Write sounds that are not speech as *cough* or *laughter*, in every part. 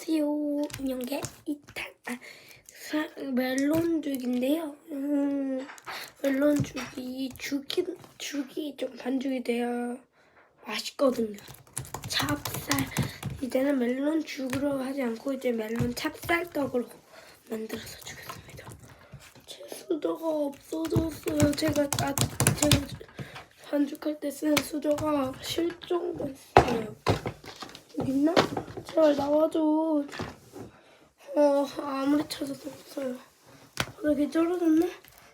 안녕하세요. 안녕게 이탈 아, 사, 멜론 죽인데요. 음, 멜론 죽이 죽이 죽이 좀 반죽이 돼야 맛있거든요. 찹쌀 이제는 멜론 죽으로 하지 않고 이제 멜론 찹쌀떡으로 만들어서 주겠습니다. 제 수저가 없어졌어요. 제가 아, 제가 반죽할 때 쓰는 수저가 실종됐어요. 있나? 제발 나와줘. 어, 아무리 찾아도 없어요. 바닥에 떨어졌네?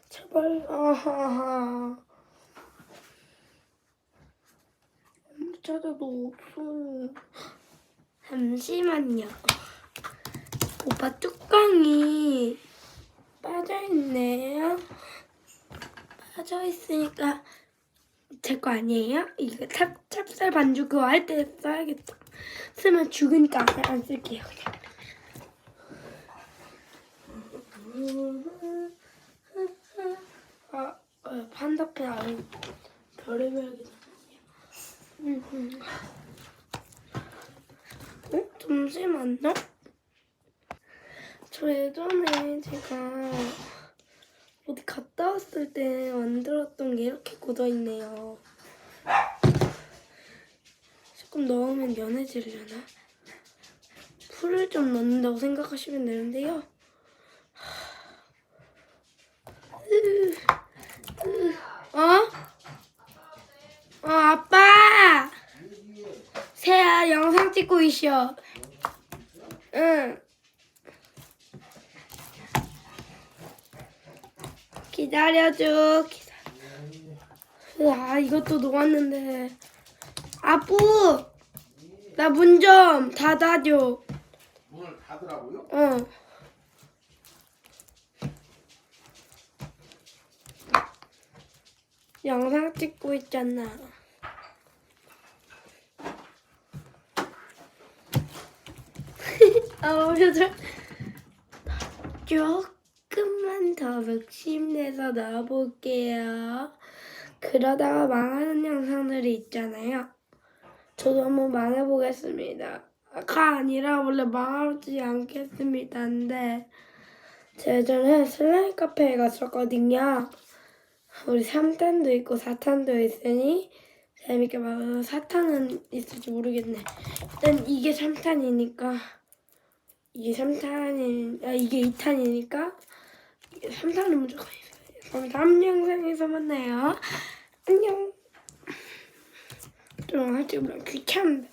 제발, 아하하. 아무리 찾아도 없어요. 잠시만요. 오빠 뚜껑이 빠져있네요. 빠져있으니까 제 거 아니에요? 이거 찹, 찹쌀 반죽 그거 할 때 써야겠다. 쓰면 죽으니까 안, 안 쓸게요. 그냥. 아, 아 판다페 안 별의별 게 어? 잠시만요. 저 예전에 제가 어디 갔다 왔을 때 만들었던 게 이렇게 굳어 있네요. 조금 넣으면 연해지려나? 풀을 좀 넣는다고 생각하시면 되는데요. 어? 어, 아빠! 새야, 영상 찍고 있어. 응. 기다려줘. 기다려. 아, 이것도 녹았는데. 아부! 나문 좀 닫아줘. 문을 닫으라고요? 어. 영상 찍고 있잖아. *laughs* 아, 표정. 조금만 더 욕심내서 넣어볼게요. 그러다가 망하는 영상들이 있잖아요. 저도 한번 망해보겠습니다. 가 아니라 원래 망하지 않겠습니다. 근데 제가 예전에 슬라임 카페에 갔었거든요. 우리 3탄도 있고 4탄도 있으니 재밌게 봐서 4탄은 있을지 모르겠네. 일단 이게 3탄이니까 이게 3탄이 아 이게 2탄이니까 3탄은 무조건 있어요. 그럼 다음 영상에서 만나요. videomu bırakırken